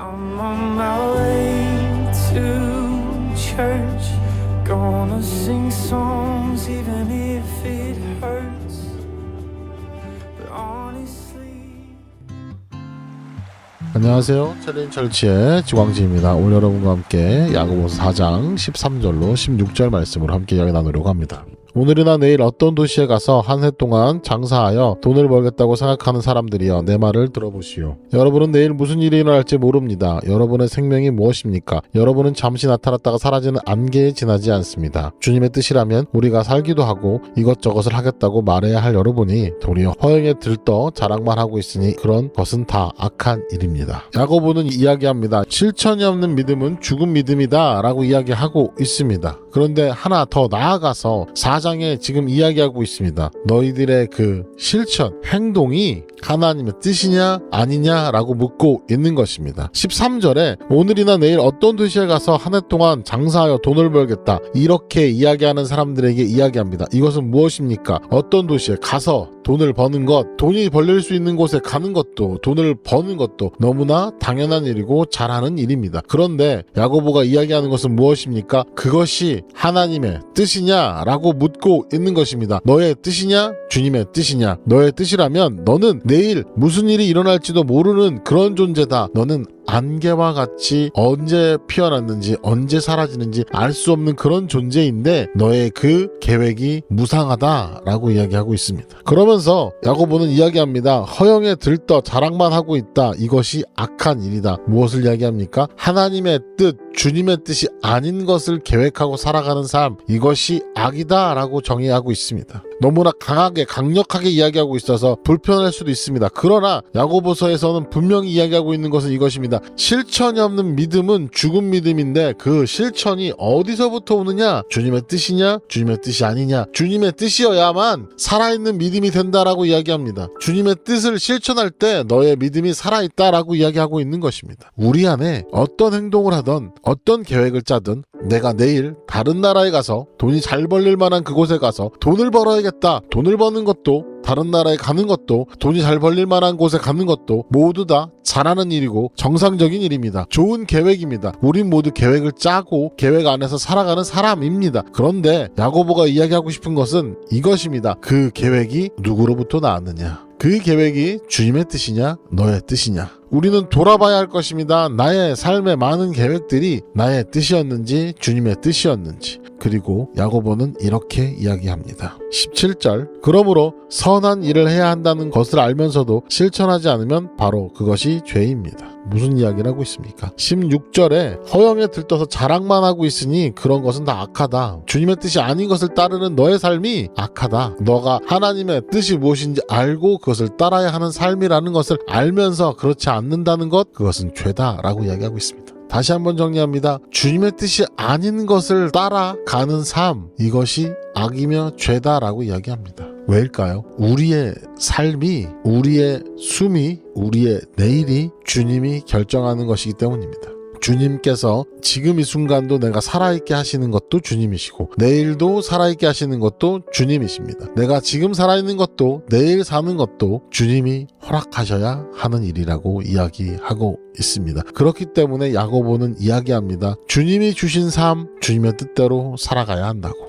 I'm on my way to church. Gonna sing songs even if it hurts. But honestly. 안녕하세요. 챌린 철치의 지광지입니다. 오늘 여러분과 함께 야고보서 4장 13절로 16절 말씀을 함께 이야기 나누려고 합니다. 오늘이나 내일 어떤 도시에 가서 한 해 동안 장사하여 돈을 벌겠다고 생각하는 사람들이여 내 말을 들어보시오. 여러분은 내일 무슨 일이 일어날지 모릅니다. 여러분의 생명이 무엇입니까? 여러분은 잠시 나타났다가 사라지는 안개에 지나지 않습니다. 주님의 뜻이라면 우리가 살기도 하고 이것저것을 하겠다고 말해야 할 여러분이 도리어 허영에 들떠 자랑만 하고 있으니 그런 것은 다 악한 일입니다. 야고보는 이야기합니다. 실천이 없는 믿음은 죽은 믿음이다 라고 이야기하고 있습니다. 그런데 하나 더 나아가서 4장 에 지금 이야기하고 있습니다. 너희들의 그 실천, 행동이 하나님의 뜻이냐 아니냐라고 묻고 있는 것입니다. 13절에 오늘이나 내일 어떤 도시에 가서 한 해 동안 장사하여 돈을 벌겠다 이렇게 이야기하는 사람들에게 이야기합니다. 이것은 무엇입니까? 어떤 도시에 가서 돈을 버는 것, 돈이 벌릴 수 있는 곳에 가는 것도 돈을 버는 것도 너무나 당연한 일이고 잘하는 일입니다. 그런데 야고보가 이야기하는 것은 무엇입니까? 그것이 하나님의 뜻이냐라고 묻고 있는 것입니다. 너의 뜻이냐? 주님의 뜻이냐? 너의 뜻이라면 너는 내일 무슨 일이 일어날지도 모르는 그런 존재다. 너는 안개와 같이 언제 피어났는지 언제 사라지는지 알 수 없는 그런 존재인데 너의 그 계획이 무상하다라고 이야기하고 있습니다. 그러면서 야고보는 이야기합니다. 허영에 들떠 자랑만 하고 있다. 이것이 악한 일이다. 무엇을 이야기합니까? 하나님의 뜻, 주님의 뜻이 아닌 것을 계획하고 살아가는 삶. 이것이 악이다라고 정의하고 있습니다. 너무나 강하게 강력하게 이야기하고 있어서 불편할 수도 있습니다. 그러나 야고보서에서는 분명히 이야기하고 있는 것은 이것입니다. 실천이 없는 믿음은 죽은 믿음인데 그 실천이 어디서부터 오느냐? 주님의 뜻이냐? 주님의 뜻이 아니냐? 주님의 뜻이어야만 살아있는 믿음이 된다라고 이야기합니다. 주님의 뜻을 실천할 때 너의 믿음이 살아있다라고 이야기하고 있는 것입니다. 우리 안에 어떤 행동을 하던 어떤 계획을 짜든 내가 내일 다른 나라에 가서 돈이 잘 벌릴 만한 그곳에 가서 돈을 벌어야겠다. 돈을 버는 것도 다른 나라에 가는 것도 돈이 잘 벌릴 만한 곳에 가는 것도 모두 다 잘하는 일이고 정상적인 일입니다. 좋은 계획입니다. 우린 모두 계획을 짜고 계획 안에서 살아가는 사람입니다. 그런데 야고보가 이야기하고 싶은 것은 이것입니다. 그 계획이 누구로부터 나왔느냐? 그 계획이 주님의 뜻이냐, 너의 뜻이냐. 우리는 돌아봐야 할 것입니다. 나의 삶의 많은 계획들이 나의 뜻이었는지, 주님의 뜻이었는지. 그리고 야고보는 이렇게 이야기합니다. 17절. 그러므로 선한 일을 해야 한다는 것을 알면서도 실천하지 않으면 바로 그것이 죄입니다. 무슨 이야기를 하고 있습니까? 16절에 허영에 들떠서 자랑만 하고 있으니 그런 것은 다 악하다. 주님의 뜻이 아닌 것을 따르는 너의 삶이 악하다. 너가 하나님의 뜻이 무엇인지 알고 그것을 따라야 하는 삶이라는 것을 알면서 그렇지 않는다는 것, 그것은 죄다라고 이야기하고 있습니다. 다시 한번 정리합니다. 주님의 뜻이 아닌 것을 따라가는 삶, 이것이 악이며 죄다라고 이야기합니다. 왜일까요? 우리의 삶이, 우리의 숨이, 우리의 내일이 주님이 결정하는 것이기 때문입니다. 주님께서 지금 이 순간도 내가 살아있게 하시는 것도 주님이시고 내일도 살아있게 하시는 것도 주님이십니다. 내가 지금 살아있는 것도 내일 사는 것도 주님이 허락하셔야 하는 일이라고 이야기하고 있습니다. 그렇기 때문에 야고보는 이야기합니다. 주님이 주신 삶, 주님의 뜻대로 살아가야 한다고.